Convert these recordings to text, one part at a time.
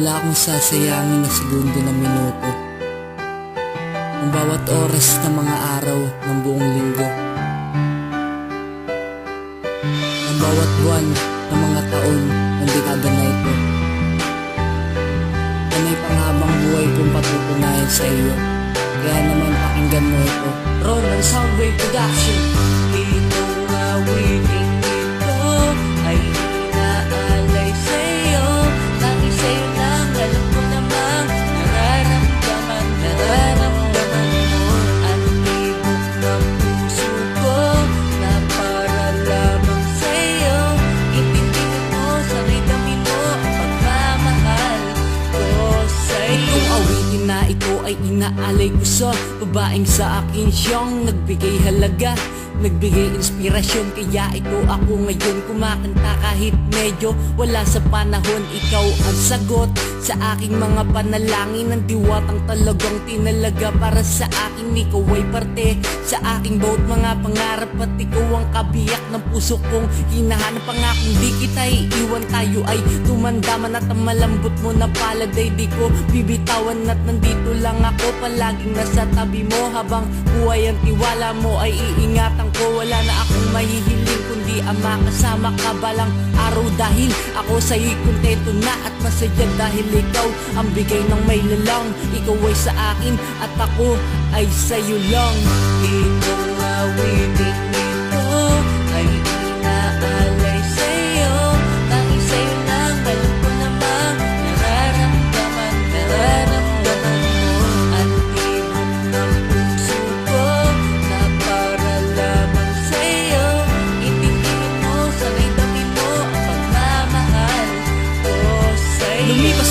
Wala akong sasayangin na segundo ng minuto. Ang bawat oras ng mga araw ng buong linggo. Ang bawat buwan ng mga taon ng dekada na ito. Yan ay panghabang buhay kong patutunayan sa iyo. Kaya naman pakinggan mo ito. Roland Soundwave Production. Itong awiting ito ay inaalay ko sa babaeng sa akin siyang nagbigay halaga. Nagbigay inspirasyon kaya ito ako ngayon. Kumakanta kahit medyo wala sa panahon. Ikaw ang sagot sa aking mga panalangin. Ang diwatang talagang tinalaga para sa akin. Ikaw ay parte sa aking bawat mga pangarap. At ikaw ang kabiyak ng puso kong hinahanap. Pangakong di kita iiwan tayo ay tumandaman. At ang malambot mo na palad ay di ko bibitawan. At nandito lang ako palaging nasa tabi mo. Habang buhay ang tiwala mo ay iingatan ko Wala na akong mahihiling kundi ang makasama ka balang araw. Dahil ako sa'yo'y kontento na at masaya Dahil ikaw ang bigay ng may lalang. Ikaw ay sa akin at ako ay sa'yo lang. Itong awitin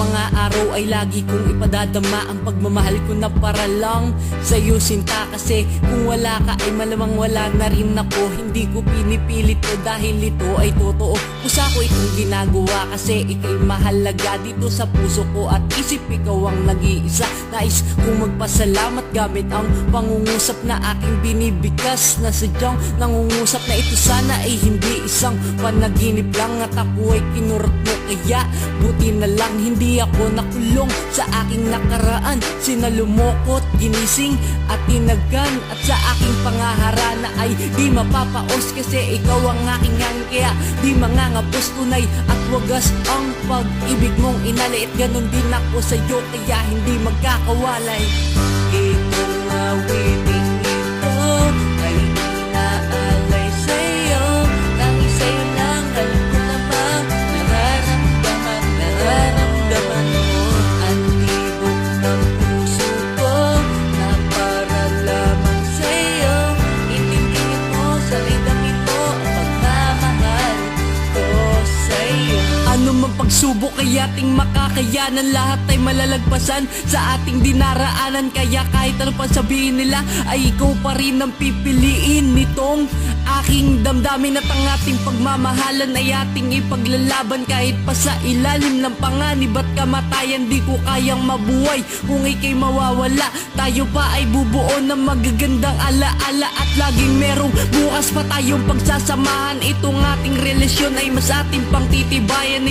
mga araw ay lagi kong ipadadama. Ang pagmamahal ko na para lang sa'yo sinta. Kasi kung wala ka ay malamang wala na rin ako. Hindi ko pinipilit to dahil ito ay totoo. Pusa ko itong ginagawa kasi ikay mahalaga Dito sa puso ko at isip ikaw ang nag-iisa. Nais kong magpasalamat gamit ang pangungusap na aking binibigkas Na sadyang nangungusap na ito sana ay hindi isang panaginip lang At ako ay kinurot mo. Kaya buti na lang hindi ako nakulong sa aking nakaraan. Sinalumokot, ginising at tinagan At sa aking pangaharana ay di mapapaos Kasi ikaw ang aking hangin kaya di mangangapos tunay At wagas ang pag-ibig mong inaliit Ganon din ako sa'yo kaya hindi magkakawalay. Itong awiting ito pagsubok ay ating makakayanan Lahat ay malalagpasan. Sa ating dinaraanan Kaya kahit ano pa sabihin nila ay ikaw pa rin ang pipiliin nitong aking damdamin At ang ating pagmamahalan ay ating ipaglalaban Kahit pa sa ilalim ng panganib at kamatayan. Di ko kayang mabuhay kung ikay mawawala. Tayo pa ay bubuo ng magagandang alaala At laging merong bukas pa tayong pagsasamahan. Itong ating relasyon ay mas ating pang titibayan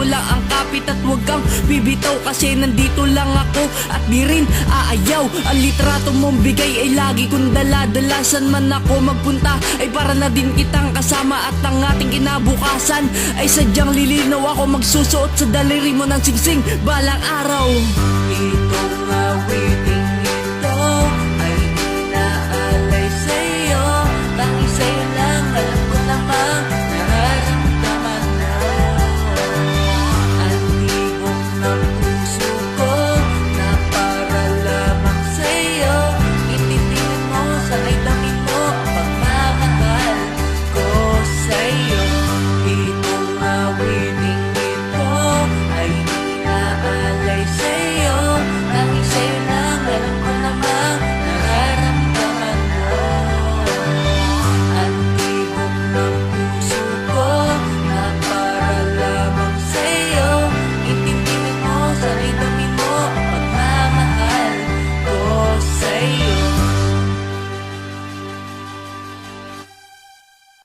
mo lang ang kapit at huwag kang bibitaw Kasi nandito lang ako at di rin aayaw. Ang litrato mong bigay ay lagi kong dala-dalasan. Man ako magpunta Ay para na din kitang kasama at ang ating kinabukasan. Ay sadyang lilinaw ako magsusuot sa daliri mo ng singsing. Balang araw Ito